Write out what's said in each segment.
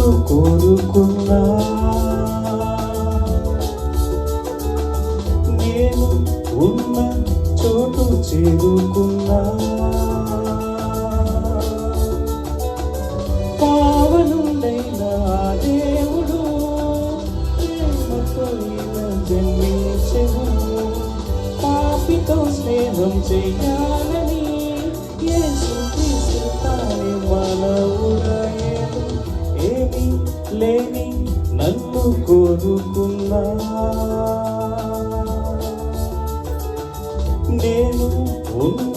కోరుకున్నా. నేను ఉన్న చోటు చేరుకున్నా. పావనుడైన దేవుడు ప్రేమతో ఇలా పాపితో స్నేహం చేయాలని యేసు క్రీస్తు తానే మనవుడయ్యను లేని నన్ను కోరుకున్నా. నేను ఉన్న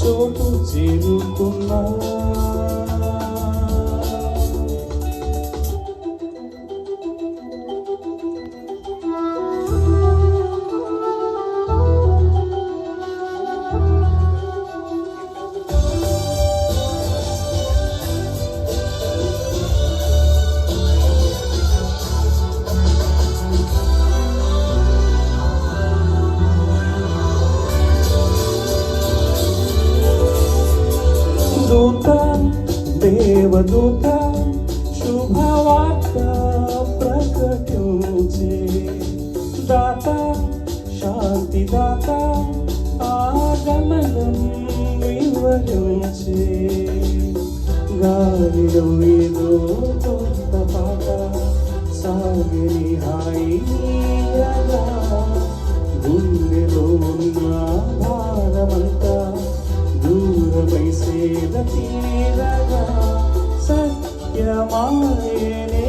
చోటు చేరుకున్నా. దేవదూత శుభవార్త ప్రకటించే. దాత శాంతి ఆగమనం వివరించే. గాలిలో ఏదో కొత్త పాట సాగిని హాయి గుండెలో ఉన్న భారమంతా దూరమై సేద తీరగా. సత్యమాయనే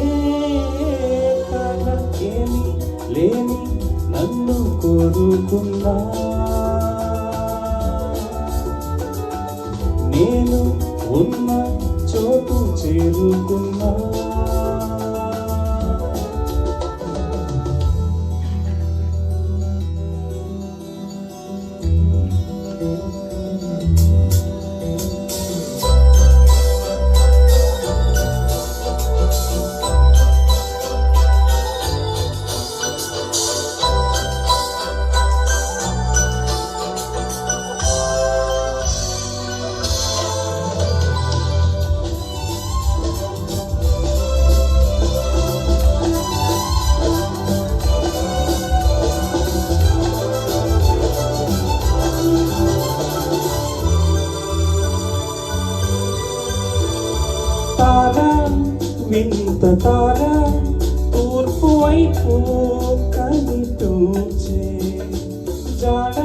కల ఏమి లేని నన్ను కోరుకున్నా. నేను ఉన్న చోటు చేరుకున్నా. తార వింత తార తూర్పు వైపు కనిపించే జాడ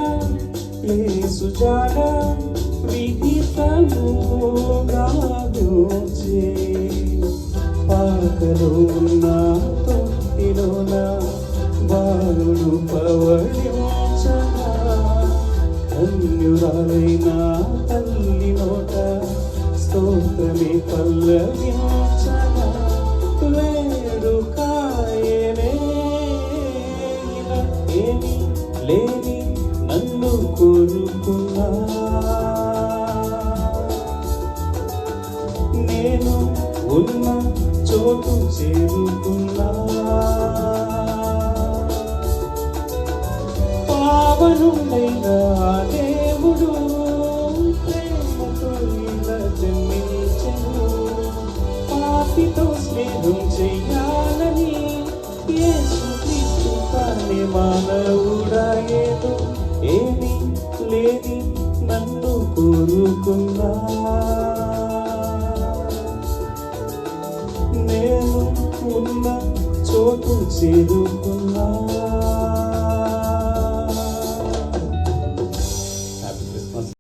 ఏసు జాడ విదితముగా దూచే పాకలో ఉన్న తొట్టిలోన బాలుడు పవళించగా ధన్యురాలైన తల్లి నోట స్తోత్రమే పల్లవించగా వేడు ఏమి లేని నన్ను కోరుకున్నా. నేను ఉన్న చోటు చేరుకున్నా. పావనుడైన దేవుడు పాపితో స్నేహం చెయ్యాలని యేసు క్రీస్తు తానే మానవుడాయేను ఏమి లేని నన్ను కోరుకున్నా నేను ఉన్న చోటు చేరుకున్నా